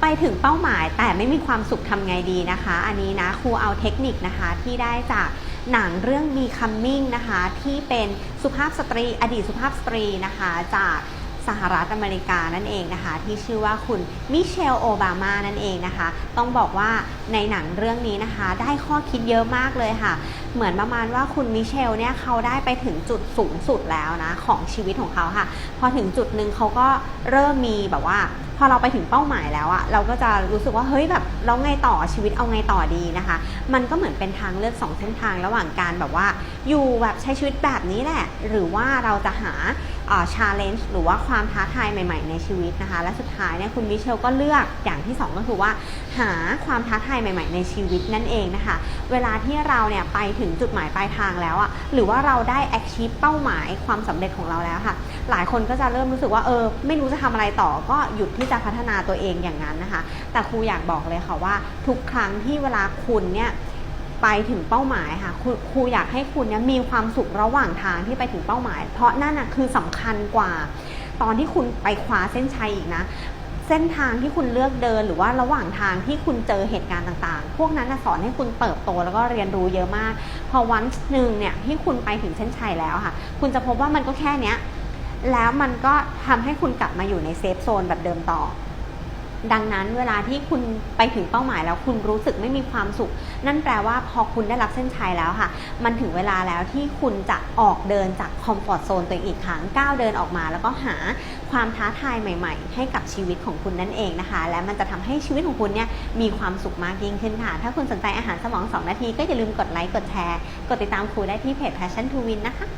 ไปถึงเป้าหมายแต่ไม่มีความสุขทำไงดีนะคะ อันนี้นะครูเอาเทคนิคนะคะที่ได้จากหนังเรื่อง Becoming นะคะที่เป็นสุภาพสตรี อดีตสุภาพสตรีนะคะจากสหรัฐอเมริกานั่นเองนะคะ ที่ชื่อว่าคุณมิเชลโอบามานั่นเองนะคะ ต้องบอกว่าในหนังเรื่องนี้นะคะ ได้ข้อคิดเยอะมากเลยค่ะ เหมือนประมาณว่าคุณมิเชลเนี่ยเขาได้ไปถึงจุดสูงสุดแล้วนะ ของชีวิตของเขาค่ะ พอถึงจุดหนึ่งเขาก็เริ่มมีแบบว่า พอเราไปถึงเป้าหมายแล้วอะเราก็จะรู้สึกว่าเฮ้ยแบบเราไงต่อชีวิตเอาไงต่อดีนะคะ มันก็เหมือนเป็นทางเลือกสองเส้นทางระหว่างการแบบว่า อยู่แบบใช้ชีวิตแบบนี้แหละ หรือว่าเราจะหา ชาเลนจ์หรือว่าความท้าทายใหม่ ๆ ในชีวิตนะคะ และสุดท้ายเนี่ยคุณมิเชลก็เลือกอย่างที่สองก็คือว่า หาความท้าทายใหม่ ๆ ในชีวิตนั่นเองนะคะ เวลาที่เราเนี่ยไปถึงจุดหมายปลายทางแล้วอะหรือว่าเราได้ achieve เป้าหมายความสำเร็จของเราแล้วค่ะ หลายคนก็จะเริ่มรู้สึกว่าเออไม่รู้จะทำอะไรต่อก็หยุดที่จะพัฒนาตัวเองอย่างนั้นนะคะ แต่ครูอยากบอกเลยค่ะว่าทุกครั้งที่เวลาคุณเนี่ย ไปถึงเป้าหมายค่ะครูครูอยากให้คุณเนี่ยมีความสุขระหว่างทางที่ไปถึงเป้าหมาย เพราะนั่นนะคือสำคัญกว่า ตอนที่คุณไปคว้าเส้นชัยอีกนะ เส้นทางที่คุณเลือกเดินหรือว่าระหว่างทางที่คุณเจอเหตุการณ์ต่างๆ พวกนั้นสอนให้คุณเติบโตแล้วก็เรียนรู้เยอะมาก พอวันหนึ่งเนี่ยที่คุณไปถึงเส้นชัยแล้วค่ะ คุณจะพบว่ามันก็แค่เนี้ยแล้วมันก็ทำให้คุณกลับมาอยู่ในเซฟโซนแบบเดิมต่อ ดังนั้นเวลาที่คุณไปถึงเป้าหมายแล้วคุณรู้สึกไม่มีความสุข นั่นแปลว่าพอคุณได้รับเส้นชัยแล้วค่ะ มันถึงเวลาแล้วที่คุณจะออกเดินจากคอมฟอร์ทโซนตัวเองอีกครั้งก้าวเดินออกมา แล้วก็หาความท้าทายใหม่ ๆ ให้กับชีวิตของคุณนั่นเองนะคะ และมันจะทำให้ชีวิตของคุณเนี่ยมีความสุขมากยิ่งขึ้นค่ะ ถ้าคุณสนใจอาหารสมอง 2 นาที ก็อย่าลืมกดไลค์กดแชร์ กดติดตามครูได้ที่เพจ Passion to Win นะคะ